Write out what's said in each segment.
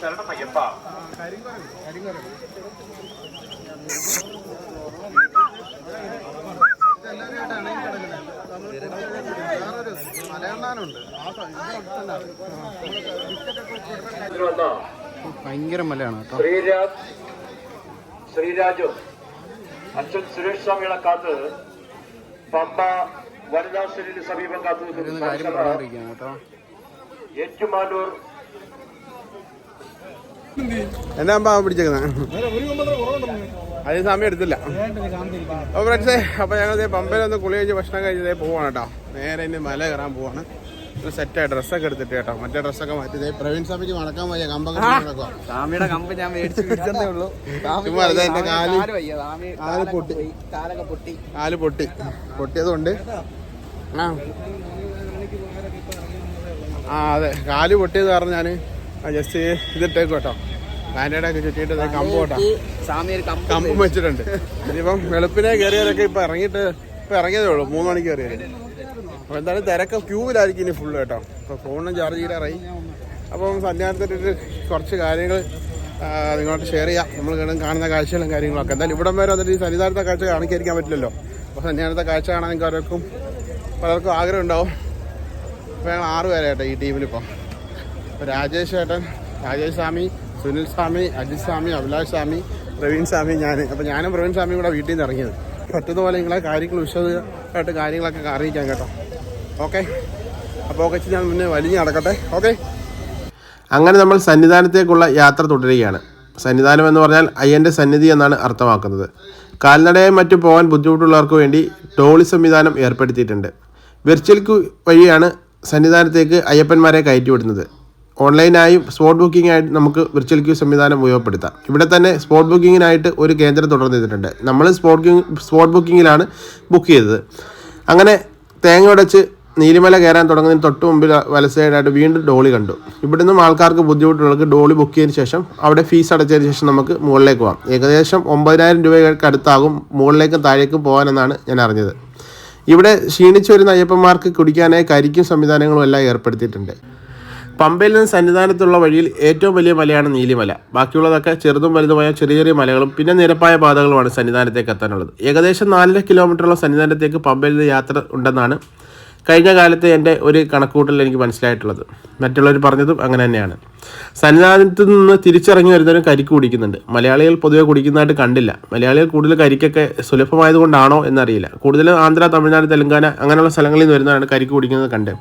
ശരണമയ്യപ്പ ഭയങ്കര മലയാണ് ശ്രീരാജ് ശ്രീരാജു അച്ഛൻ സുരേഷ് സ്വാമികളെ കാത്ത് പമ്പ വനിതാശ്വരിന് സമീപം കാത്തു നിൽക്കുന്ന. ഏറ്റുമാനൂർ എന്നാ അമ്പാ പിടിച്ചേക്കുന്നത് അതിന് സമയം എടുത്തില്ല. അപ്പോൾ ഫ്രണ്ട്സേ അപ്പോൾ ഞങ്ങൾ പമ്പയിൽ ഒന്ന് കുളി കഴിഞ്ഞ് ഭക്ഷണം കഴിച്ചതേ പോവാണ് കേട്ടോ നേരെ ഇനി മല കയറാൻ പോവാണ്. ഒരു സെറ്റായി ഡ്രസ്സൊക്കെ എടുത്തിട്ട് കേട്ടോ. മറ്റേ ഡ്രസ്സൊക്കെ മാറ്റി. പ്രവീൺ സ്വാമിക്ക് മടക്കാൻ വയ്യ കമ്പൊക്കെ നടക്കുക സ്വാമിയുടെ കമ്പ് ഞാൻ മേടിച്ചു ഉള്ളൂ? എന്റെ കാൽ. പൊട്ടി. പൊട്ടി. കാൽ പൊട്ടി. പൊട്ടിയതുകൊണ്ട്. ആ. ആ അതെ. കാൽ പൊട്ടിയത് കാരണം ഞാൻ ജസ്റ്റ് ഇതിട്ടേക്കും കേട്ടോ. ഒക്കെ ചുറ്റിയിട്ട് കമ്പ് കേട്ടോ. കമ്പ് വെച്ചിട്ടുണ്ട്. ഇനിയിപ്പം വെളുപ്പിനെ കയറിയവരൊക്കെ ഇപ്പൊ ഇറങ്ങിയിട്ട് ഇപ്പൊ ഇറങ്ങിയതേ ഉള്ളൂ. മൂന്ന് മണിക്ക് കയറിയത്. അപ്പൊ എന്തായാലും തിരക്ക് ക്യൂവിലായിരിക്കും ഇനി ഫുള്ള് കേട്ടോ. അപ്പൊ ഫോണും ചാർജ് ചെയ്യാറായി. അപ്പം സന്ധ്യാനത്തിട്ട് കുറച്ച് കാര്യങ്ങൾ നിങ്ങളോട്ട് ഷെയർ ചെയ്യാം. നമ്മൾ കാണുന്ന കാണുന്ന കാഴ്ചകളും കാര്യങ്ങളൊക്കെ. എന്തായാലും ഇവിടം വരെ വന്നിട്ട് ഈ സന്നിധാനത്തെ കാഴ്ച കാണിക്കാതിരിക്കാൻ പറ്റില്ലല്ലോ. അപ്പോൾ സന്നിധാനത്തെ കാഴ്ച കാണാൻ നിങ്ങൾക്ക് ഓരോർക്കും പലർക്കും ആഗ്രഹം ഉണ്ടാവും. അപ്പോൾ ഞങ്ങൾ ആറ് പേരായിട്ടോ ഈ ടീമിലിപ്പോൾ അപ്പോൾ രാജേഷ് ഏട്ടൻ രാജേഷ് സ്വാമി സുനിൽ സ്വാമി അജിത് സ്വാമി അഭിലാഷ് സ്വാമി പ്രവീൺ സ്വാമി ഞാൻ അപ്പോൾ ഞാനും പ്രവീൺ സ്വാമി കൂടെ വീട്ടിൽ നിന്ന് ഇറങ്ങിയത്. പറ്റുന്ന പോലെ നിങ്ങളെ കാര്യങ്ങൾ വിശദമായിട്ട് കാര്യങ്ങളൊക്കെ അറിയിക്കാം കേട്ടോ. ഓക്കെ? അപ്പോൾ ഓക്കെ ഞാൻ മുന്നേ വലിഞ്ഞ് നടക്കട്ടെ. ഓക്കെ? അങ്ങനെ നമ്മൾ സന്നിധാനത്തേക്കുള്ള യാത്ര തുടരുകയാണ്. സന്നിധാനം എന്ന് പറഞ്ഞാൽ അയ്യന്റെ സന്നിധി എന്നാണ് അർത്ഥമാക്കുന്നത്. കാൽനടയായി മറ്റും പോകാൻ ബുദ്ധിമുട്ടുള്ളവർക്ക് വേണ്ടി ടോളി സംവിധാനം ഏർപ്പെടുത്തിയിട്ടുണ്ട്. വെർച്വൽ വഴിയാണ് സന്നിധാനത്തേക്ക് അയ്യപ്പന്മാരെ കയറ്റിവിടുന്നത്. ഓൺലൈനായും സ്പോട്ട് ബുക്കിംഗ് ആയിട്ട് നമുക്ക് വിർച്വൽ ക്യൂ സംവിധാനം ഉപയോഗപ്പെടുത്താം. ഇവിടെ തന്നെ സ്പോട്ട് ബുക്കിങ്ങിനായിട്ട് ഒരു കേന്ദ്രം തുടർന്ന് ചെയ്തിട്ടുണ്ട് നമ്മൾ സ്പോട്ട് സ്പോട്ട് ബുക്കിങ്ങിലാണ് ബുക്ക് ചെയ്തത്. അങ്ങനെ തേങ്ങ ഉടച്ച് നീലിമല കയറാൻ തുടങ്ങുന്നതിന് തൊട്ട് മുമ്പിൽ വലസൈഡായിട്ട് വീണ്ടും ഡോളി കണ്ടു. ഇവിടുന്നും ആൾക്കാർക്ക് ബുദ്ധിമുട്ടുള്ളവർക്ക് ഡോളി ബുക്ക് ചെയ്തതിന് ശേഷം അവിടെ ഫീസ് അടച്ചതിന് ശേഷം നമുക്ക് മുകളിലേക്ക് പോകാം. ഏകദേശം ഒമ്പതിനായിരം രൂപയ്ക്ക് അടുത്താകും മുകളിലേക്കും താഴേക്കും പോകാനെന്നാണ് ഞാൻ അറിഞ്ഞത്. ഇവിടെ ക്ഷീണിച്ചു വരുന്ന അയ്യപ്പന്മാർക്ക് കുടിക്കാനായി കരിക്കും സംവിധാനങ്ങളും എല്ലാം ഏർപ്പെടുത്തിയിട്ടുണ്ട്. പമ്പയിൽ നിന്ന് സന്നിധാനത്തുള്ള വഴിയിൽ ഏറ്റവും വലിയ മലയാണ് നീലിമല. ബാക്കിയുള്ളതൊക്കെ ചെറുതും വലുതുമായ ചെറിയ ചെറിയ മലകളും പിന്നെ നിരപ്പായ പാതകളുമാണ് സന്നിധാനത്തേക്ക് എത്താനുള്ളത്. ഏകദേശം നാലര കിലോമീറ്ററുള്ള സന്നിധാനത്തേക്ക് പമ്പയിൽ നിന്ന് യാത്ര ഉണ്ടെന്നാണ് കഴിഞ്ഞ കാലത്തെ എന്റെ ഒരു കണക്കുകൂട്ടൽ എനിക്ക് മനസ്സിലായിട്ടുള്ളത്. മറ്റുള്ളവർ പറഞ്ഞതും അങ്ങനെ തന്നെയാണ്. സന്നിധാനത്ത് നിന്ന് തിരിച്ചിറങ്ങി വരുന്നവരും കരിക്ക് കുടിക്കുന്നുണ്ട്. മലയാളികൾ പൊതുവെ കുടിക്കുന്നതായിട്ട് കണ്ടില്ല. മലയാളികൾ കൂടുതൽ കരിക്കൊക്കെ സുലഭമായതുകൊണ്ടാണോ എന്നറിയില്ല. കൂടുതലും ആന്ധ്ര തമിഴ്നാട് തെലങ്കാന അങ്ങനെയുള്ള സ്ഥലങ്ങളിൽ നിന്ന് വരുന്നവരാണ് കരിക്ക് കുടിക്കുന്നത് കണ്ട്.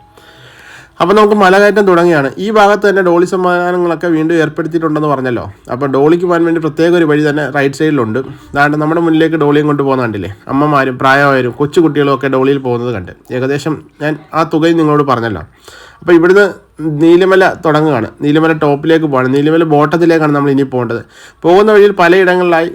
അപ്പോൾ നമുക്ക് മലകയറ്റം തുടങ്ങിയാണ്. ഈ ഭാഗത്ത് തന്നെ ഡോളി സമ്മാനങ്ങളൊക്കെ വീണ്ടും ഏർപ്പെടുത്തിയിട്ടുണ്ടെന്ന് പറഞ്ഞല്ലോ. അപ്പോൾ ഡോളിക്ക് പോകാൻ വേണ്ടി പ്രത്യേക ഒരു വഴി തന്നെ റൈറ്റ് സൈഡിലുണ്ട് അതാണ്ട് നമ്മുടെ മുന്നിലേക്ക് ഡോളിയും കൊണ്ട് പോകുന്ന കണ്ടില്ലേ? അമ്മമാരും പ്രായമായവരും കൊച്ചു കുട്ടികളും ഒക്കെ ഡോളിയിൽ പോകുന്നത് കണ്ട്. ഏകദേശം ഞാൻ ആ തുകയും നിങ്ങളോട് പറഞ്ഞല്ലോ. അപ്പോൾ ഇവിടുന്ന് നീലമല തുടങ്ങുകയാണ്. നീലമല ടോപ്പിലേക്ക് പോകണം നീലമല ബോട്ടത്തിലേക്കാണ് നമ്മൾ ഇനി പോകേണ്ടത്. പോകുന്ന വഴിയിൽ പലയിടങ്ങളിലായി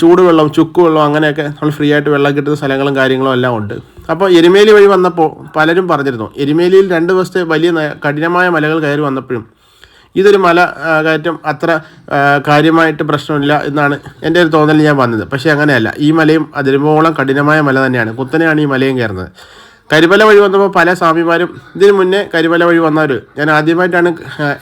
ചൂടുവെള്ളം ചുക്കുവെള്ളം അങ്ങനെയൊക്കെ നമ്മൾ ഫ്രീ ആയിട്ട് വെള്ളം കിട്ടുന്ന സ്ഥലങ്ങളും കാര്യങ്ങളും എല്ലാം ഉണ്ട്. അപ്പോൾ എരുമേലി വഴി വന്നപ്പോൾ പലരും പറഞ്ഞിരുന്നു എരുമേലിയിൽ രണ്ട് ദിവസത്തെ വലിയ കഠിനമായ മലകൾ കയറി വന്നപ്പോഴും ഇതൊരു മല കയറ്റം അത്ര കാര്യമായിട്ട് പ്രശ്നമില്ല എന്നാണ് എന്റെ ഒരു തോന്നൽ ഞാൻ വന്നത്. പക്ഷേ അങ്ങനെയല്ല ഈ മലയും അതിരുമ്പോളം കഠിനമായ മല തന്നെയാണ്. കുത്തനെയാണ് ഈ മലയും കയറുന്നത്. കരിമല വഴി വന്നപ്പോൾ പല സ്വാമിമാരും ഇതിന് മുന്നേ കരിമല വഴി വന്നവർ ഞാൻ ആദ്യമായിട്ടാണ്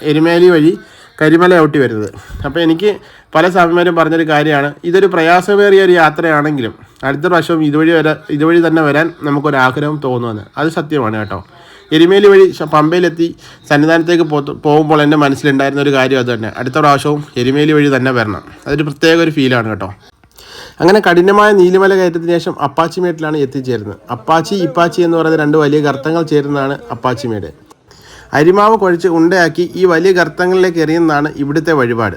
എരുമേലി വഴി കരിമല ഔട്ടി വരുന്നത്. അപ്പോൾ എനിക്ക് പല സ്വാമിമാരും പറഞ്ഞൊരു കാര്യമാണ്. ഇതൊരു പ്രയാസമേറിയ ഒരു യാത്രയാണെങ്കിലും അടുത്ത പ്രാവശ്യം ഇതുവഴി വരാൻ ഇതുവഴി തന്നെ വരാൻ നമുക്കൊരാഗ്രഹം തോന്നുമെന്ന് അത് സത്യമാണ് കേട്ടോ. എരുമേലി വഴി പമ്പയിലെത്തി സന്നിധാനത്തേക്ക് പോകുമ്പോൾ എന്റെ മനസ്സിലുണ്ടായിരുന്ന ഒരു കാര്യം അത് തന്നെ അടുത്ത പ്രാവശ്യവും എരുമേലി വഴി തന്നെ വരണം. അതൊരു പ്രത്യേക ഒരു ഫീലാണ് കേട്ടോ. അങ്ങനെ കഠിനമായ നീലിമല കയറ്റത്തിന് ശേഷം അപ്പാച്ചിമേട്ടിലാണ് എത്തിച്ചേരുന്നത്. അപ്പാച്ചി ഇപ്പാച്ചി എന്ന് പറയുന്ന രണ്ട് വലിയ ഗർത്തങ്ങൾ ചേരുന്നതാണ് അപ്പാച്ചിമേട്. അരിമാവ് കുഴച്ച് ഉണ്ടയാക്കി ഈ വലിയ ഗർത്തങ്ങളിലേക്ക് എറിയുന്നതാണ് ഇവിടുത്തെ വഴിപാട്.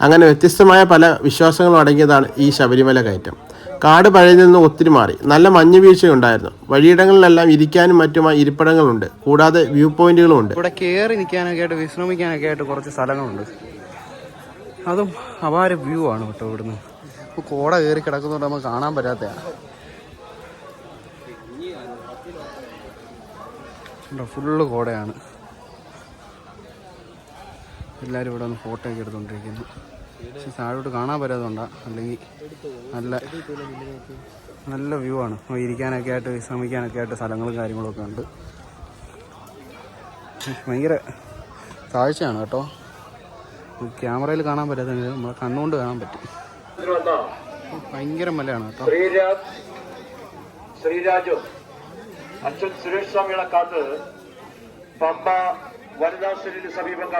അങ്ങനെ വ്യത്യസ്തമായ പല വിശ്വാസങ്ങളും അടങ്ങിയതാണ് ഈ ശബരിമല കയറ്റം. കാട് പഴയതിൽ നിന്ന് ഒത്തിരി മാറി. നല്ല മഞ്ഞ് വീഴ്ചയുണ്ടായിരുന്നു. വഴിയിടങ്ങളിലെല്ലാം ഇരിക്കാനും മറ്റുമായി ഇരിപ്പിടങ്ങളുണ്ട്. കൂടാതെ വ്യൂ പോയിന്റുകളും ഉണ്ട്. ഇവിടെ കയറി നിൽക്കാനൊക്കെ ആയിട്ട് വിശ്രമിക്കാനൊക്കെ ആയിട്ട് കുറച്ച് സ്ഥലങ്ങളുണ്ട്. അതും അപാര വ്യൂ ആണ് കേട്ടോ ഇവിടുന്ന്. കോട കയറി കിടക്കുന്നതുകൊണ്ട് നമുക്ക് കാണാൻ പറ്റാത്തതാണ്. ഉണ്ടോ? ഫുള്ള് കോടയാണ്. എല്ലാവരും ഇവിടെ ഒന്ന് ഫോട്ടോ ഒക്കെ എടുത്തുകൊണ്ടിരിക്കുന്നു പക്ഷെ താഴോട്ട് കാണാൻ പറ്റാത്തതുകൊണ്ടാണ് അല്ലെങ്കിൽ നല്ല നല്ല വ്യൂ ആണ്. ഇരിക്കാനൊക്കെ ആയിട്ട് വിശ്രമിക്കാനൊക്കെ ആയിട്ട് സ്ഥലങ്ങളും കാര്യങ്ങളും ഒക്കെ ഉണ്ട്. ഭയങ്കര താഴ്ചയാണ് കേട്ടോ. ക്യാമറയിൽ കാണാൻ പറ്റാത്ത നമ്മളെ കണ്ണുകൊണ്ട് കാണാൻ പറ്റും. ഭയങ്കര മലയാണ് കേട്ടോ. ശ്രീരാജു. അച്ഛൻ സുരേഷ് സ്വാമിയുടെ കാത്ത് പമ്പ വനിതാ സമീപം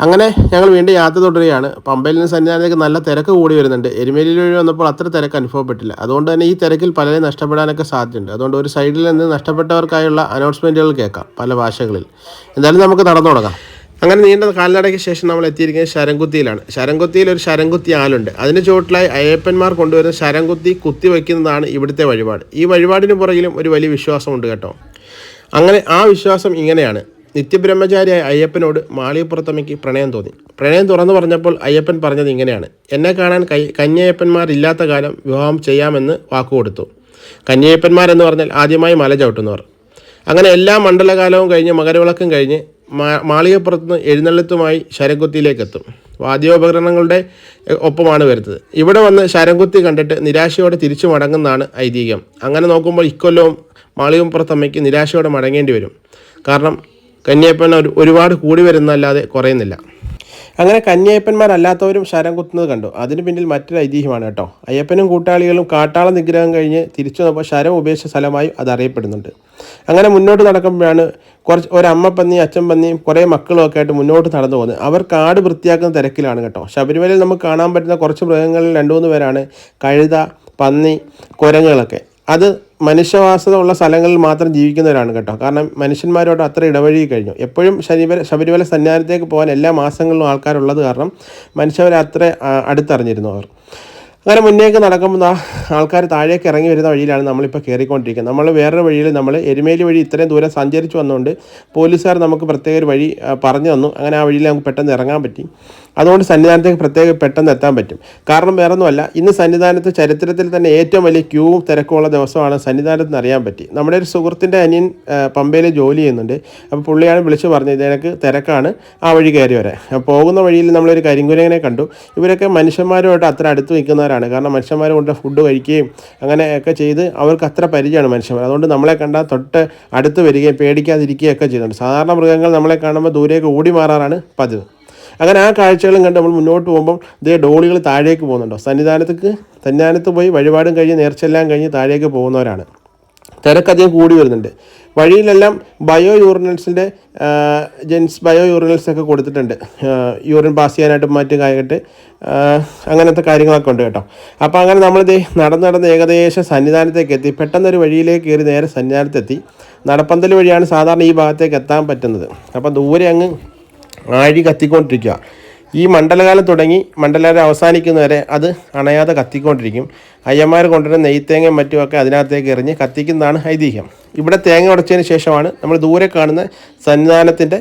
അങ്ങനെ ഞങ്ങൾ വീണ്ടും യാത്ര തുടരുകയാണ്. പമ്പയിൽ നിന്ന് സന്നിധാനത്തേക്ക് നല്ല തിരക്ക് കൂടി വരുന്നുണ്ട്. എരുമേലിയിൽ വഴി വന്നപ്പോൾ അത്ര തിരക്ക് അനുഭവപ്പെട്ടില്ല. അതുകൊണ്ട് തന്നെ ഈ തിരക്കിൽ പലരെയും നഷ്ടപ്പെടാനൊക്കെ സാധ്യതയുണ്ട്. അതുകൊണ്ട് ഒരു സൈഡിൽ നിന്ന് നഷ്ടപ്പെട്ടവർക്കായുള്ള അനൗൺസ്മെന്റുകൾ കേൾക്കാം പല ഭാഷകളിൽ. എന്തായാലും നമുക്ക് നടന്നു തുടങ്ങാം. അങ്ങനെ നീണ്ട കാൽനടയ്ക്ക് ശേഷം നമ്മൾ എത്തിയിരിക്കുന്നത് ശരംകുത്തിയിലാണ്. ശരംകുത്തിയിൽ ഒരു ശരംകുത്തി ആലുണ്ട് അതിന് ചുവട്ടിലായി അയ്യപ്പന്മാർ കൊണ്ടുവരുന്ന ശരംകുത്തി കുത്തി വയ്ക്കുന്നതാണ് ഇവിടുത്തെ വഴിപാട്. ഈ വഴിപാടിന് പുറകിലും ഒരു വലിയ വിശ്വാസമുണ്ട് കേട്ടോ. അങ്ങനെ ആ വിശ്വാസം ഇങ്ങനെയാണ്. നിത്യബ്രഹ്മചാരിയായ അയ്യപ്പനോട് മാളികപ്പുറത്തമ്മയ്ക്ക് പ്രണയം തോന്നി. പ്രണയം തുറന്നു പറഞ്ഞപ്പോൾ അയ്യപ്പൻ പറഞ്ഞത് ഇങ്ങനെയാണ്. എന്നെ കാണാൻ കൈ കന്യയപ്പന്മാരില്ലാത്ത കാലം വിവാഹം ചെയ്യാമെന്ന് വാക്കുകൊടുത്തു കന്യയപ്പന്മാരെന്ന് പറഞ്ഞാൽ ആദ്യമായി മല ചവിട്ടുന്നവർ. അങ്ങനെ എല്ലാ മണ്ഡലകാലവും കഴിഞ്ഞ് മകരവിളക്കും കഴിഞ്ഞ് മാളികപ്പുറത്ത് എഴുന്നള്ളത്തുമായി ശരംകുത്തിയിലേക്ക് എത്തും വാദ്യോപകരണങ്ങളുടെ ഒപ്പമാണ് വരുന്നത്. ഇവിടെ വന്ന് ശരംകുത്തി കണ്ടിട്ട് നിരാശയോടെ തിരിച്ചു മടങ്ങുന്നതാണ് ഐതിഹ്യം. അങ്ങനെ നോക്കുമ്പോൾ ഇക്കൊല്ലവും മാളികപ്പുറത്തമ്മയ്ക്ക് നിരാശയോടെ മടങ്ങേണ്ടി വരും. കാരണം കന്യപ്പൻ ഒരു ഒരുപാട് കൂടി വരുന്നല്ലാതെ കുറയുന്നില്ല. അങ്ങനെ കന്യപ്പന്മാരല്ലാത്തവരും ശരം കുത്തുന്നത് കണ്ടു. അതിന് പിന്നിൽ മറ്റൊരു ഐതിഹ്യമാണ് കേട്ടോ. അയ്യപ്പനും കൂട്ടാളികളും കാട്ടാള നിഗ്രഹം കഴിഞ്ഞ് തിരിച്ചു വന്നപ്പോൾ ശരം ഉപേക്ഷിച്ച സ്ഥലമായി അത് അറിയപ്പെടുന്നുണ്ട്. അങ്ങനെ മുന്നോട്ട് നടക്കുമ്പോഴാണ് കുറച്ച് ഒരമ്മ പന്നിയും അച്ഛൻ പന്നിയും കുറേ മക്കളും ഒക്കെ ആയിട്ട് മുന്നോട്ട് നടന്നു പോകുന്നത്. അവർ കാട് വൃത്തിയാക്കുന്ന തിരക്കിലാണ് കേട്ടോ. ശബരിമലയിൽ നമുക്ക് കാണാൻ പറ്റുന്ന കുറച്ച് മൃഗങ്ങളിൽ രണ്ട് മൂന്ന് പേരാണ് കഴുത പന്നി കുരങ്ങുകളൊക്കെ. അത് മനുഷ്യവാസത ഉള്ള സ്ഥലങ്ങളിൽ മാത്രം ജീവിക്കുന്നവരാണ് കേട്ടോ. കാരണം മനുഷ്യന്മാരോട് അത്ര ഇടവഴി കഴിഞ്ഞു. എപ്പോഴും ശബരിമല ശബരിമല സന്നിധാനത്തേക്ക് പോകാൻ എല്ലാ മാസങ്ങളിലും ആൾക്കാരുള്ളത് കാരണം മനുഷ്യവരെ അത്ര അടുത്തറിഞ്ഞിരുന്നു അവർ. അങ്ങനെ മുന്നേക്ക് നടക്കുമ്പോൾ ആൾക്കാർ താഴേക്ക് ഇറങ്ങി വരുന്ന വഴിയിലാണ് നമ്മളിപ്പോൾ കയറിക്കൊണ്ടിരിക്കുന്നത് നമ്മൾ വേറൊരു വഴിയിൽ നമ്മൾ എരുമേലി വഴി ഇത്രയും ദൂരം സഞ്ചരിച്ച് വന്നുകൊണ്ട് പോലീസുകാർ നമുക്ക് പ്രത്യേക ഒരു വഴി പറഞ്ഞു തന്നു. അങ്ങനെ ആ വഴിയിൽ നമുക്ക് പെട്ടെന്ന് ഇറങ്ങാൻ പറ്റി. അതുകൊണ്ട് സന്നിധാനത്തേക്ക് പ്രത്യേക പെട്ടെന്ന് എത്താൻ പറ്റും. കാരണം വേറെ ഒന്നുമല്ല ഇന്ന് സന്നിധാനത്ത് ചരിത്രത്തിൽ തന്നെ ഏറ്റവും വലിയ ക്യൂവും തിരക്കുമുള്ള ദിവസമാണ് സന്നിധാനത്ത് അറിയാൻ പറ്റി. നമ്മുടെ ഒരു സുഹൃത്തിന്റെ അനിയൻ പമ്പയിൽ ജോലി ചെയ്യുന്നുണ്ട്. അപ്പോൾ പുള്ളിയാണ് വിളിച്ച് പറഞ്ഞത് എനിക്ക് തിരക്കാണ് ആ വഴി കയറി വരാൻ. പോകുന്ന വഴിയിൽ നമ്മളൊരു കരിങ്കുരങ്ങനെ കണ്ടു. ഇവരൊക്കെ മനുഷ്യന്മാരുമായിട്ട് അത്ര അടുത്ത് നിൽക്കുന്നവരാണ് കാരണം മനുഷ്യന്മാർ കൊണ്ട് ഫുഡ് കഴിക്കുകയും അങ്ങനെയൊക്കെ ചെയ്ത് അവർക്ക് അത്ര പരിചയമാണ് മനുഷ്യന്മാർ. അതുകൊണ്ട് നമ്മളെ കണ്ടാൽ തൊട്ട് അടുത്ത് വരികയും പേടിക്കാതിരിക്കുകയും ഒക്കെ ചെയ്യുന്നുണ്ട്. സാധാരണ മൃഗങ്ങൾ നമ്മളെ കാണുമ്പോൾ ദൂരേക്ക് ഓടി മാറാറാണ് പതിവ്. അങ്ങനെ ആ കാഴ്ചകളും കണ്ട് നമ്മൾ മുന്നോട്ട് പോകുമ്പോൾ ഇതേ ഡോളികൾ താഴേക്ക് പോകുന്നുണ്ടോ? സന്നിധാനത്തേക്ക് സന്നിധാനത്ത് പോയി വഴിപാടും കഴിഞ്ഞ് നേർച്ചെല്ലാം കഴിഞ്ഞ് താഴേക്ക് പോകുന്നവരാണ്. തിരക്കധികം കൂടി വരുന്നുണ്ട്. വഴിയിലെല്ലാം ബയോ യൂറിനൽസിന്റെ ജെൻസ് ബയോ യൂറിനൽസ് ഒക്കെ കൊടുത്തിട്ടുണ്ട്. യൂറിൻ പാസ് ചെയ്യാനായിട്ട് മറ്റു കാര്യമായിട്ട് അങ്ങനത്തെ കാര്യങ്ങളൊക്കെ ഉണ്ട് കേട്ടോ. അപ്പോൾ അങ്ങനെ നമ്മൾ ഇത് നടന്ന് നടന്ന് ഏകദേശം സന്നിധാനത്തേക്ക് എത്തി. പെട്ടെന്നൊരു വഴിയിലേക്ക് കയറി നേരെ സന്നിധാനത്തെത്തി. നടപ്പന്തൽ വഴിയാണ് സാധാരണ ഈ ഭാഗത്തേക്ക് എത്താൻ പറ്റുന്നത്. അപ്പോൾ ദൂരെ അങ്ങ് ആഴി കത്തിക്കൊണ്ടിരിക്കുക. ഈ മണ്ഡലകാലം തുടങ്ങി മണ്ഡലകാലം അവസാനിക്കുന്നവരെ അത് അണയാതെ കത്തിക്കൊണ്ടിരിക്കും. അയ്യന്മാർ കൊണ്ടുവരുന്ന നെയ്ത്തേങ്ങയും മറ്റുമൊക്കെ അതിനകത്തേക്ക് എറിഞ്ഞ് കത്തിക്കുന്നതാണ് ഐതിഹ്യം. ഇവിടെ തേങ്ങ ഉടച്ചതിന് ശേഷമാണ് നമ്മൾ ദൂരെ കാണുന്ന സന്നിധാനത്തിന്റെ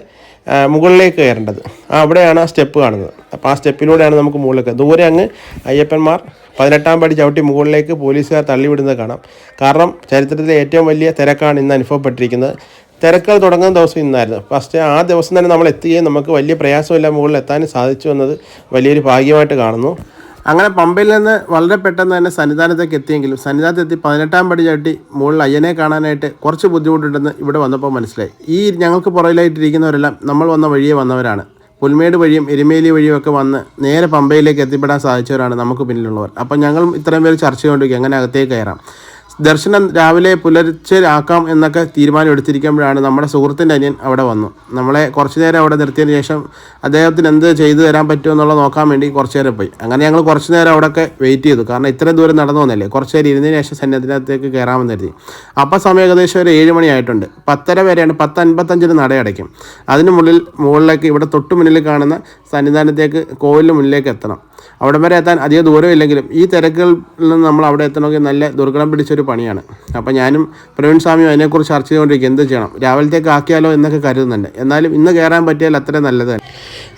മുകളിലേക്ക് കയറേണ്ടത്. അവിടെയാണ് ആ സ്റ്റെപ്പ് കാണുന്നത്. അപ്പോൾ ആ സ്റ്റെപ്പിലൂടെയാണ് നമുക്ക് മുകളിലേക്ക് ദൂരെ അങ്ങ് അയ്യപ്പന്മാർ പതിനെട്ടാം പടി ചവിട്ടി മുകളിലേക്ക് പോലീസുകാർ തള്ളിവിടുന്നത് കാണാം. കാരണം ചരിത്രത്തിലെ ഏറ്റവും വലിയ തിരക്കാണ് ഇന്ന് അനുഭവപ്പെട്ടിരിക്കുന്നത്. തിരക്കുകൾ തുടങ്ങുന്ന ദിവസം ഇന്നായിരുന്നു. ഫസ്റ്റ് ആ ദിവസം തന്നെ നമ്മൾ എത്തുകയും നമുക്ക് വലിയ പ്രയാസമില്ല മുകളിൽ എത്താനും സാധിച്ചു എന്നത് വലിയൊരു ഭാഗ്യമായിട്ട് കാണുന്നു. അങ്ങനെ പമ്പയിൽ നിന്ന് വളരെ പെട്ടെന്ന് തന്നെ സന്നിധാനത്തേക്ക് എത്തിയെങ്കിലും സന്നിധാനത്ത് എത്തി പതിനെട്ടാം പടി ചവിട്ടി മുകളിൽ അയ്യനെ കാണാനായിട്ട് കുറച്ച് ബുദ്ധിമുട്ടുണ്ടെന്ന് ഇവിടെ വന്നപ്പോൾ മനസ്സിലായി. ഈ ഞങ്ങൾക്ക് പുറകിലായിട്ടിരിക്കുന്നവരെല്ലാം നമ്മൾ വന്ന വഴിയെ വന്നവരാണ്. പുൽമേട് വഴിയും എരുമേലി വഴിയും ഒക്കെ വന്ന് നേരെ പമ്പയിലേക്ക് എത്തിപ്പെടാൻ സാധിച്ചവരാണ് നമുക്ക് പിന്നിലുള്ളവർ. അപ്പം ഞങ്ങളും ഇത്രയും പേര് ചർച്ച ചെയ്തുകൊണ്ടിരിക്കുക എങ്ങനെ അകത്തേക്ക് കയറാം? ദർശനം രാവിലെ പുലർച്ചെ ആക്കാം എന്നൊക്കെ തീരുമാനം എടുത്തിരിക്കുമ്പോഴാണ് നമ്മുടെ സുഹൃത്തിന്റെ അനിയൻ അവിടെ വന്നു. നമ്മളെ കുറച്ച് നേരം അവിടെ നിർത്തിയതിന് ശേഷം അദ്ദേഹത്തിന് എന്ത് ചെയ്തു തരാൻ പറ്റുമോ എന്നുള്ളത് നോക്കാൻ വേണ്ടി കുറച്ച് നേരം പോയി. അങ്ങനെ ഞങ്ങൾ കുറച്ച് നേരം അവിടെയൊക്കെ വെയിറ്റ് ചെയ്തു. കാരണം ഇത്രയും ദൂരം നടന്നു വന്നല്ലേ? കുറച്ച് നേരം ഇരുന്നതിന് ശേഷം സന്നിധാനത്തേക്ക് കയറാമെന്ന് കരുതി. അപ്പോൾ സമയം ഏകദേശം ഒരു ഏഴ് മണിയായിട്ടുണ്ട് പത്തര വരെയാണ് പത്ത് അൻപത്തഞ്ചിന് നട അടയ്ക്കും അതിന് മുകളിൽ മുകളിലേക്ക് ഇവിടെ തൊട്ട് മുന്നിൽ കാണുന്ന സന്നിധാനത്തേക്ക് കോവിലിന് മുന്നിലേക്ക് എത്തണം. അവിടെ വരെ എത്താൻ അധികം ദൂരമില്ലെങ്കിലും ഈ തിരക്കുകളിൽ നിന്ന് നമ്മൾ അവിടെ എത്തണമെങ്കിൽ നല്ല ദുർഘടം പിടിച്ചൊരു പണിയാണ്. അപ്പോൾ ഞാനും പ്രവീൺ സ്വാമിയും അതിനെക്കുറിച്ച് ചർച്ച ചെയ്തുകൊണ്ടിരിക്കും എന്ത് ചെയ്യണം? രാവിലത്തേക്ക് ആക്കിയാലോ എന്നൊക്കെ കരുതുന്നുണ്ട്. എന്നാലും ഇന്ന് കയറാൻ പറ്റിയാൽ അത്രയും നല്ലത്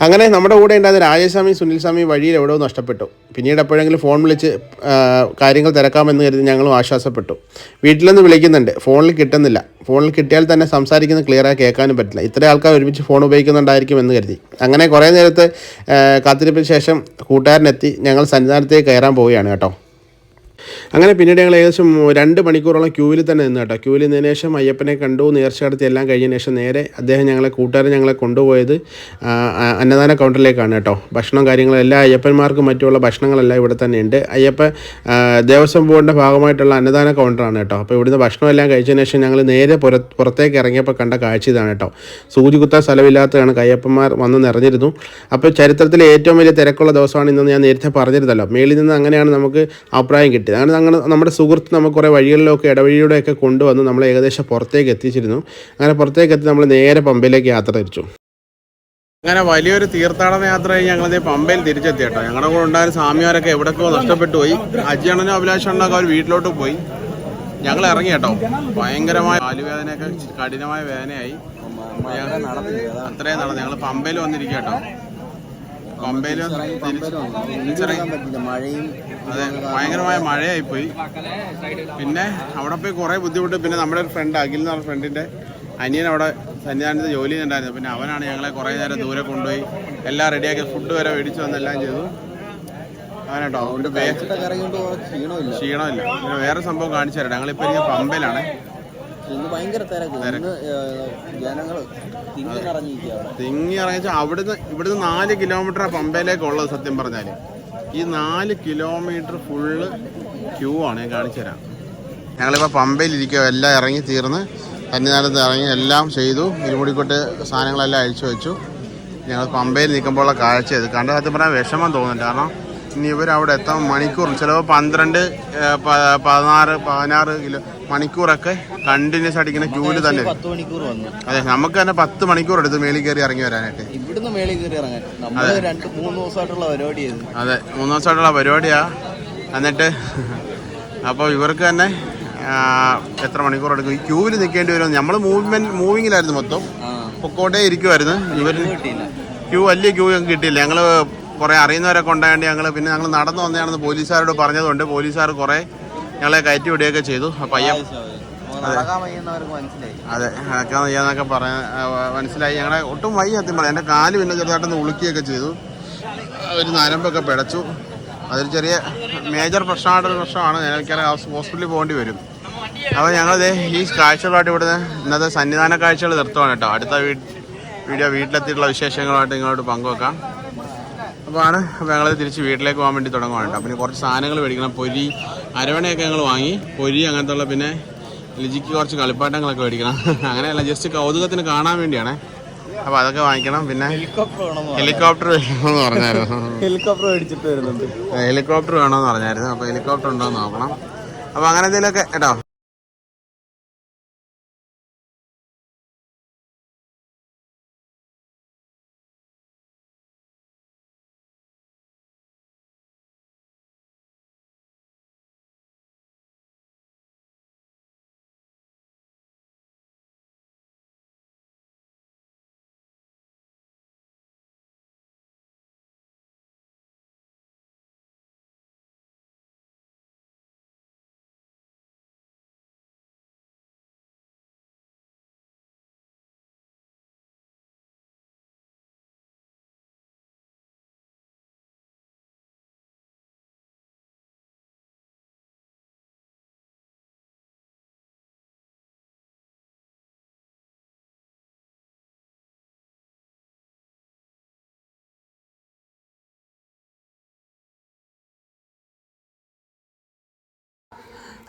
അങ്ങനെ നമ്മുടെ കൂടെ ഉണ്ടായിരുന്ന രാജസ്വാമി സുനിൽ സ്വാമി വഴിയിൽ എവിടെയോ നഷ്ടപ്പെട്ടു. പിന്നീട് എപ്പോഴെങ്കിലും ഫോൺ വിളിച്ച് കാര്യങ്ങൾ തിരക്കാമെന്ന് കരുതി ഞങ്ങളും ആശ്വാസപ്പെട്ടു. വീട്ടിൽ നിന്ന് വിളിക്കുന്നുണ്ട്. ഫോണിൽ കിട്ടുന്നില്ല. ഫോണിൽ കിട്ടിയാൽ തന്നെ സംസാരിക്കുന്നത് ക്ലിയറായി കേൾക്കാനും പറ്റില്ല. ഇത്രയും ആൾക്കാർ ഒരുമിച്ച് ഫോൺ ഉപയോഗിക്കുന്നുണ്ടായിരിക്കും എന്ന് കരുതി. അങ്ങനെ കുറേ നേരത്തെ കാത്തിരിപ്പിന് ശേഷം കൂട്ടുകാരനെത്തി ഞങ്ങൾ സന്നിധാനത്തേക്ക് കയറാൻ പോവുകയാണ് കേട്ടോ. അങ്ങനെ പിന്നീട് ഞങ്ങൾ ഏകദേശം രണ്ട് മണിക്കൂറോളം ക്യൂവിൽ തന്നെ നിന്ന് കേട്ടോ. ക്യൂവിൽ നിന്നതിന് ശേഷം അയ്യപ്പനെ കണ്ടു നേർച്ച നടത്തി എല്ലാം കഴിഞ്ഞതിന് ശേഷം നേരെ അദ്ദേഹം ഞങ്ങളെ കൂട്ടുകാരൻ ഞങ്ങളെ കൊണ്ടുപോയത് അന്നദാന കൗണ്ടറിലേക്കാണ് കേട്ടോ. ഭക്ഷണം കാര്യങ്ങളെല്ലാം അയ്യപ്പന്മാർക്കും മറ്റുള്ള ഭക്ഷണങ്ങളെല്ലാം ഇവിടെ തന്നെ ഉണ്ട്. അയ്യപ്പ ദേവസ്വം ബോർഡിന്റെ ഭാഗമായിട്ടുള്ള അന്നദാന കൗണ്ടറാണ് കേട്ടോ. അപ്പോൾ ഇവിടുന്ന് ഭക്ഷണം എല്ലാം കഴിച്ചതിന് ശേഷം ഞങ്ങൾ നേരെ പുറ പുറത്തേക്ക് ഇറങ്ങിയപ്പോൾ കണ്ട കാഴ്ച ഇതാണ് കേട്ടോ. സൂചി കുത്താൻ സ്ഥലമില്ലാത്തതാണ് കയ്യപ്പന്മാർ വന്ന് നിറഞ്ഞിരുന്നു. അപ്പോൾ ചരിത്രത്തിലെ ഏറ്റവും വലിയ തിരക്കുള്ള ദിവസമാണ് ഇന്നെന്ന് ഞാൻ നേരത്തെ പറഞ്ഞിരുന്നല്ലോ. മേളിൽ നിന്ന് അങ്ങനെയാണ് നമുക്ക് അഭിപ്രായം കിട്ടിയത്. അങ്ങനെ അങ്ങനെ നമ്മുടെ സുഹൃത്ത് നമുക്ക് കുറേ വഴികളിലൊക്കെ ഇടവഴിയിലൂടെയൊക്കെ കൊണ്ടുവന്ന് നമ്മൾ ഏകദേശം പുറത്തേക്ക് എത്തിച്ചിരുന്നു. അങ്ങനെ പുറത്തേക്ക് എത്തി നമ്മൾ നേരെ പമ്പയിലേക്ക് യാത്ര തിരിച്ചു. അങ്ങനെ വലിയൊരു തീർത്ഥാടന യാത്ര കഴിഞ്ഞ് ഞങ്ങളിതേ പമ്പയിൽ തിരിച്ചെത്തി കേട്ടോ. ഞങ്ങളുടെ കൂടെ ഉണ്ടായിരുന്ന സ്വാമിമാരൊക്കെ എവിടെക്കോ നഷ്ടപ്പെട്ടു പോയി. അജിയണ്ണനും അഭിലാഷണ്ണനൊക്കെ അവർ വീട്ടിലോട്ട് പോയി. ഞങ്ങൾ ഇറങ്ങി കേട്ടോ. ഭയങ്കരമായ കാലുവേദനയൊക്കെ കഠിനമായ വേദനയായി. അത്രയും നടന്നു ഞങ്ങൾ പമ്പയിൽ വന്നിരിക്കുക കേട്ടോ. പമ്പയിൽ മഴയും അതെ ഭയങ്കരമായ മഴയായി പോയി പിന്നെ അവിടെ പോയി കുറേ ബുദ്ധിമുട്ട്. പിന്നെ നമ്മുടെ ഒരു ഫ്രണ്ട് അഖിൽ എന്ന് പറഞ്ഞ ഫ്രണ്ടിന്റെ അനിയൻ അവിടെ സന്നിധാനത്ത് ജോലി ചെയ്യുന്നുണ്ടായിരുന്നു. പിന്നെ അവനാണ് ഞങ്ങളെ കുറേ നേരം ദൂരെ കൊണ്ടുപോയി എല്ലാം റെഡിയാക്കി ഫുഡ് വരെ മേടിച്ചു വന്നെല്ലാം ചെയ്തു. അവനാട്ടോ അതുകൊണ്ട് ക്ഷീണമില്ല. ക്ഷീണമില്ല. പിന്നെ വേറെ സംഭവം കാണിച്ചു തരാം. ഞങ്ങളിപ്പോൾ ഇരിക്കുന്ന പമ്പയിലാണ്. ഇന്ന് ഭയങ്കര തിരക്ക്. ഇന്ന് ജനങ്ങൾ തിങ്ങി ഇറങ്ങിച്ച അവിടുന്ന് ഇവിടുന്ന് നാല് കിലോമീറ്റർ പമ്പയിലേക്ക് ഉള്ളത് സത്യം പറഞ്ഞാൽ ഈ നാല് കിലോമീറ്റർ ഫുള്ള് ക്യൂ ആണ് ഞാൻ കാണിച്ചു തരാം. ഞങ്ങളിപ്പോൾ പമ്പയിൽ ഇരിക്കുക എല്ലാം ഇറങ്ങി തീർന്ന് സന്നിധാനത്ത് ഇറങ്ങി എല്ലാം ചെയ്തു. ഇരുമുടിക്കൊട്ട് സാധനങ്ങളെല്ലാം അഴിച്ചു വെച്ചു. ഞങ്ങൾ പമ്പയിൽ നിൽക്കുമ്പോഴുള്ള കാഴ്ച ഇത്. കണ്ട സത്യം പറഞ്ഞാൽ വിഷമം തോന്നുന്നുണ്ട്. കാരണം ഇനി ഇവർ അവിടെ എത്താൻ മണിക്കൂർ ചിലപ്പോൾ പന്ത്രണ്ട് പതിനാറ് പതിനാറ് കിലോ മണിക്കൂറൊക്കെ കണ്ടിന്യൂസ് അടിക്കുന്ന ക്യൂൽ തന്നെ. ഇരിക്കും. പത്ത് മണിക്കൂർ വന്നു. അതെ നമുക്ക് തന്നെ പത്ത് മണിക്കൂർ എടുത്ത് മേളിൽ കയറി ഇറങ്ങി വരാനായിട്ട്. ഇവിടുന്ന് മേളിൽ കയറി ഇറങ്ങാൻ. നമ്മൾ രണ്ട് മൂന്ന് ദിവസമായിട്ടുള്ള പരിപാടി അതെ മൂന്ന് ദിവസമായിട്ടുള്ള പരിപാടിയാ. എന്നിട്ട് അപ്പോൾ ഇവർക്ക് തന്നെ എത്ര മണിക്കൂർ എടുക്കും? ഈ ക്യൂവിൽ നിൽക്കേണ്ടി വരും. നമ്മൾ മൂവ്മെന്റ് മൂവിങ്ങിലായിരുന്നു മൊത്തം. പൊക്കോട്ടേ ഇരിക്കുമായിരുന്നു ഇവർ ക്യൂ വലിയ ക്യൂ ഞങ്ങൾക്ക് കിട്ടിയില്ല. ഞങ്ങൾ കുറേ അറിയുന്നവരൊക്കെ ഉണ്ടായതുകൊണ്ട് ഞങ്ങൾ പിന്നെ ഞങ്ങൾ നടന്നു വന്നതാണെന്ന് പോലീസുകാരോട് പറഞ്ഞതുകൊണ്ട് പോലീസുകാർ കുറേ ഞങ്ങളെ കയറ്റി വിടുകയൊക്കെ ചെയ്തു. മനസ്സിലായി. അതെ നടക്കാൻ വയ്യാന്നൊക്കെ പറയാൻ മനസ്സിലായി. ഞങ്ങളെ ഒട്ടും വയ്യ സത്യം പറയാം എന്റെ കാൽ പിന്നെ ചെറുതായിട്ടൊന്ന് ഉളുക്കിയൊക്കെ ചെയ്തു. ഒരു നരമ്പൊക്കെ പിടച്ചു. അതൊരു ചെറിയ മേജർ പ്രശ്നമായിട്ടൊരു പ്രശ്നമാണ്. ഞങ്ങൾക്കാരെ ഹോസ്പിറ്റലിൽ പോകേണ്ടി വരും. അപ്പോൾ ഞങ്ങളിത് ഈ കാഴ്ചകളായിട്ട് ഇവിടുന്ന് ഇന്നത്തെ സന്നിധാന കാഴ്ചകൾ നിർത്തുവാണ് കേട്ടോ. അടുത്ത വീഡിയോ വീട്ടിലെത്തിയിട്ടുള്ള വിശേഷങ്ങളുമായിട്ട് നിങ്ങളോട് പങ്കുവെക്കാം. അപ്പോൾ ആണ് അപ്പോൾ ഞങ്ങൾ തിരിച്ച് വീട്ടിലേക്ക് പോകാൻ വേണ്ടി തുടങ്ങുവാണ് കേട്ടോ. പിന്നെ കുറച്ച് സാധനങ്ങൾ മേടിക്കണം. പൊരി അരവണയൊക്കെ ഞങ്ങൾ വാങ്ങി. പൊരി അങ്ങനത്തെ ഉള്ള പിന്നെ ലിജിക്ക് കുറച്ച് കളിപ്പാട്ടങ്ങളൊക്കെ മേടിക്കണം. അങ്ങനെയല്ല ജസ്റ്റ് കൗതുകത്തിന് കാണാൻ വേണ്ടിയാണേ. അപ്പൊ അതൊക്കെ വാങ്ങിക്കണം. പിന്നെ ഹെലികോപ്റ്റർ വേണമെന്ന് പറഞ്ഞായിരുന്നു. ഹെലികോപ്റ്റർ മേടിച്ചിട്ട് വരുന്നുണ്ട്. ഹെലികോപ്റ്റർ വേണമെന്ന് പറഞ്ഞായിരുന്നു. അപ്പൊ ഹെലികോപ്റ്റർ ഉണ്ടോ നോക്കണം. അപ്പോൾ അങ്ങനെ എന്തെങ്കിലുമൊക്കെ കേട്ടോ.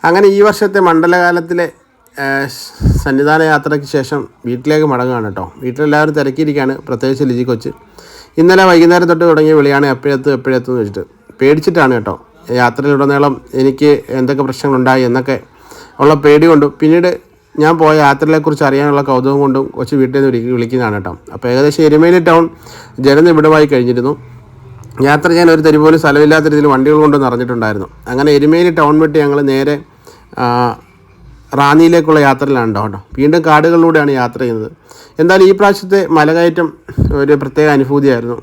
അങ്ങനെ ഈ വർഷത്തെ മണ്ഡലകാലത്തിലെ സന്നിധാന യാത്രയ്ക്ക് ശേഷം വീട്ടിലേക്ക് മടങ്ങുകയാണ് കേട്ടോ. വീട്ടിലെല്ലാവരും തിരക്കിയിരിക്കുകയാണ്. പ്രത്യേകിച്ച് ലിജി കൊച്ച്. ഇന്നലെ വൈകുന്നേരം തൊട്ട് തുടങ്ങിയ വിളിയാണ് എപ്പോഴെത്തും എപ്പോഴെത്തും എന്ന് വെച്ചിട്ട്. പേടിച്ചിട്ടാണ് കേട്ടോ. യാത്രയിലുടനീളം എനിക്ക് എന്തൊക്കെ പ്രശ്നങ്ങളുണ്ടായി എന്നൊക്കെ ഉള്ള പേടി കൊണ്ടും പിന്നീട് ഞാൻ പോയ യാത്രയെക്കുറിച്ച് അറിയാനുള്ള കൗതുകം കൊണ്ടും കൊച്ചു വീട്ടിൽ നിന്ന് വിളിക്കുന്നതാണ് കേട്ടോ. അപ്പോൾ ഏകദേശം എരുമേലി ടൗൺ ജനനിബിഡമായി കഴിഞ്ഞിരുന്നു. യാത്ര ചെയ്യാൻ ഒരു തരി പോലും സ്ഥലമില്ലാത്ത രീതിയിൽ വണ്ടികൾ കൊണ്ട് നിറഞ്ഞിട്ടുണ്ടായിരുന്നു. അങ്ങനെ എരുമേലി ടൗൺ വിട്ട് ഞങ്ങൾ നേരെ റാന്നിയിലേക്കുള്ള യാത്രയിലാണ് കേട്ടോ. വീണ്ടും കാടുകളിലൂടെയാണ് യാത്ര ചെയ്യുന്നത്. എന്തായാലും ഈ പ്രാവശ്യത്തെ മലകയറ്റം ഒരു പ്രത്യേക അനുഭൂതിയായിരുന്നു.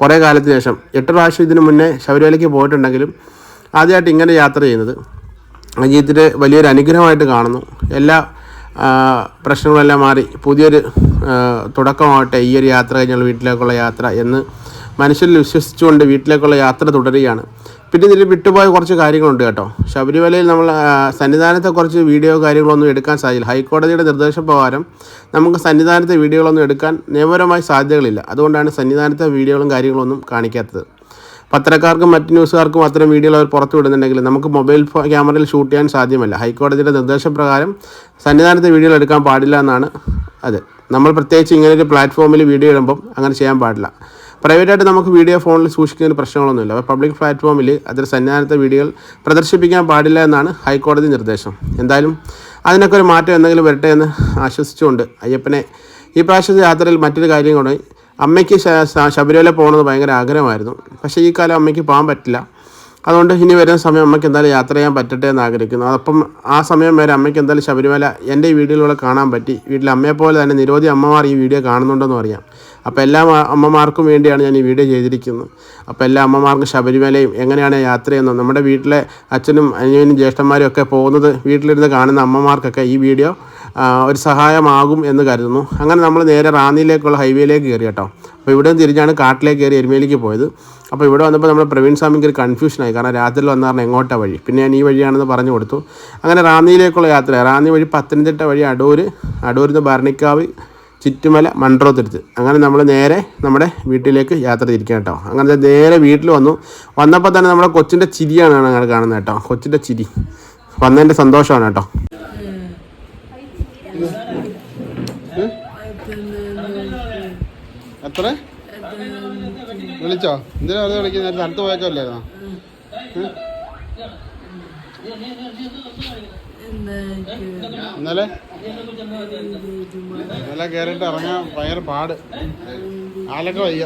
കുറേ കാലത്തിന് ശേഷം. എട്ട് പ്രാവശ്യം ഇതിനു മുന്നേ ശബരിമലയ്ക്ക് പോയിട്ടുണ്ടെങ്കിലും ആദ്യമായിട്ട് ഇങ്ങനെ യാത്ര ചെയ്യുന്നത്. ജീവിതത്തിൽ വലിയൊരു അനുഗ്രഹമായിട്ട് കാണുന്നു. എല്ലാ പ്രശ്നങ്ങളെല്ലാം മാറി പുതിയൊരു തുടക്കമാവട്ടെ ഈ ഒരു യാത്ര കഴിഞ്ഞുള്ള വീട്ടിലേക്കുള്ള യാത്ര എന്ന് മനുഷ്യരിൽ വിശ്വസിച്ചുകൊണ്ട് വീട്ടിലേക്കുള്ള യാത്ര തുടരുകയാണ്. പിന്നെ ഇതിൽ വിട്ടുപോയ കുറച്ച് കാര്യങ്ങളുണ്ട് കേട്ടോ. ശബരിമലയിൽ നമ്മൾ സന്നിധാനത്തെ കുറച്ച് വീഡിയോ കാര്യങ്ങളൊന്നും എടുക്കാൻ സാധിക്കില്ല ഹൈക്കോടതിയുടെ നിർദ്ദേശപ്രകാരം നമുക്ക് സന്നിധാനത്തെ വീഡിയോകളൊന്നും എടുക്കാൻ നിയമപരമായി സാധ്യതകളില്ല. അതുകൊണ്ടാണ് സന്നിധാനത്തെ വീഡിയോകളും കാര്യങ്ങളൊന്നും കാണിക്കാത്തത്. പത്രക്കാർക്കും മറ്റ് ന്യൂസുകാർക്കും അത്തരം വീഡിയോകൾ അവർ പുറത്തു വിടുന്നുണ്ടെങ്കിൽ നമുക്ക് മൊബൈൽ ക്യാമറയിൽ ഷൂട്ട് ചെയ്യാൻ സാധ്യമല്ല. ഹൈക്കോടതിയുടെ നിർദ്ദേശപ്രകാരം സന്നിധാനത്തെ വീഡിയോകൾ എടുക്കാൻ പാടില്ല എന്നാണ് അത്. നമ്മൾ പ്രത്യേകിച്ച് ഇങ്ങനെ ഒരു പ്ലാറ്റ്ഫോമിൽ വീഡിയോ ഇടുമ്പം അങ്ങനെ ചെയ്യാൻ പാടില്ല. പ്രൈവറ്റായിട്ട് നമുക്ക് വീഡിയോ ഫോണിൽ സൂക്ഷിക്കുന്നതിന് പ്രശ്നങ്ങളൊന്നുമില്ല. അപ്പോൾ പബ്ലിക് പ്ലാറ്റ്ഫോമിൽ അതിൽ സന്നിധാനത്തെ വീഡിയോകൾ പ്രദർശിപ്പിക്കാൻ പാടില്ല എന്നാണ് ഹൈക്കോടതി നിർദ്ദേശം. എന്തായാലും അതിനൊക്കെ ഒരു മാറ്റം എന്തെങ്കിലും വരട്ടെ എന്ന് ആശ്വസിച്ചുകൊണ്ട് അയ്യപ്പനെ ഈ പ്രാവശ്യത്തെ യാത്രയിൽ മറ്റൊരു കാര്യം കൂടെ അമ്മയ്ക്ക് ശബരിമല പോകണമെന്ന് ഭയങ്കര ആഗ്രഹമായിരുന്നു. പക്ഷേ ഈ കാലം അമ്മയ്ക്ക് പോകാൻ പറ്റില്ല. അതുകൊണ്ട് ഇനി വരുന്ന സമയം അമ്മയ്ക്ക് എന്തായാലും യാത്ര ചെയ്യാൻ പറ്റട്ടെ എന്ന് ആഗ്രഹിക്കുന്നു. അപ്പം ആ സമയം വരെ അമ്മയ്ക്ക് എന്തായാലും ശബരിമല എന്റെ ഈ വീഡിയോയിലൂടെ കാണാൻ പറ്റി. വീട്ടിൽ അമ്മയെപ്പോലെ തന്നെ നിരവധി അമ്മമാർ ഈ വീഡിയോ കാണുന്നുണ്ടെന്ന് അറിയാം. അപ്പോൾ എല്ലാ അമ്മമാർക്കും വേണ്ടിയാണ് ഞാൻ ഈ വീഡിയോ ചെയ്തിരിക്കുന്നത്. അപ്പോൾ എല്ലാ അമ്മമാർക്കും ശബരിമലയും എങ്ങനെയാണ് യാത്ര ചെയ്യുന്നത് നമ്മുടെ വീട്ടിലെ അച്ഛനും അനിയനും ജ്യേഷ്ഠന്മാരും ഒക്കെ പോകുന്നത് വീട്ടിലിരുന്ന് കാണുന്ന അമ്മമാർക്കൊക്കെ ഈ വീഡിയോ ഒരു സഹായമാകും എന്ന് കരുതുന്നു. അങ്ങനെ നമ്മൾ നേരെ റാന്നിയിലേക്കുള്ള ഹൈവേയിലേക്ക് കയറി കേട്ടോ. അപ്പോൾ ഇവിടെ നിന്ന് തിരിഞ്ഞാണ് കാട്ടിലേക്ക് കയറി എരുമേലിക്ക് പോയത്. അപ്പോൾ ഇവിടെ വന്നപ്പോൾ നമ്മുടെ പ്രവീൺ സ്വാമിക്ക് ഒരു കൺഫ്യൂഷനായി കാരണം രാത്രിയിൽ വന്ന കാരണം എങ്ങോട്ടാ വഴി? പിന്നെ ഞാൻ ഈ വഴിയാണെന്ന് പറഞ്ഞു കൊടുത്തു. അങ്ങനെ റാന്നിയിലേക്കുള്ള യാത്ര റാന്നി വഴി പത്തനംതിട്ട വഴി അടൂർ അടൂരിൽ നിന്ന് ഭരണിക്കാവ് ചുറ്റുമല മൺട്രോത്തിരുത്ത് അങ്ങനെ നമ്മൾ നേരെ നമ്മുടെ വീട്ടിലേക്ക് യാത്ര തിരിക്കാം കേട്ടോ. അങ്ങനെ നേരെ വീട്ടിൽ വന്നു. വന്നപ്പോൾ തന്നെ നമ്മുടെ കൊച്ചിന്റെ ചിരിയാണ് അങ്ങനെ കാണുന്നത് കേട്ടോ. കൊച്ചിന്റെ ചിരി. വന്നതിന്റെ സന്തോഷമാണ് കേട്ടോ. എത്ര? വിളിച്ചോ? എന്തിനാ വിളിക്കുന്നത് സ്ഥലത്ത് പോയേക്കല്ലായിരുന്നോ ഇന്നലെ ഇന്നലെ? കയറിയിട്ട് ഇറങ്ങാൻ ഭയങ്കര പാട്. ആലൊക്കെ വയ്യ.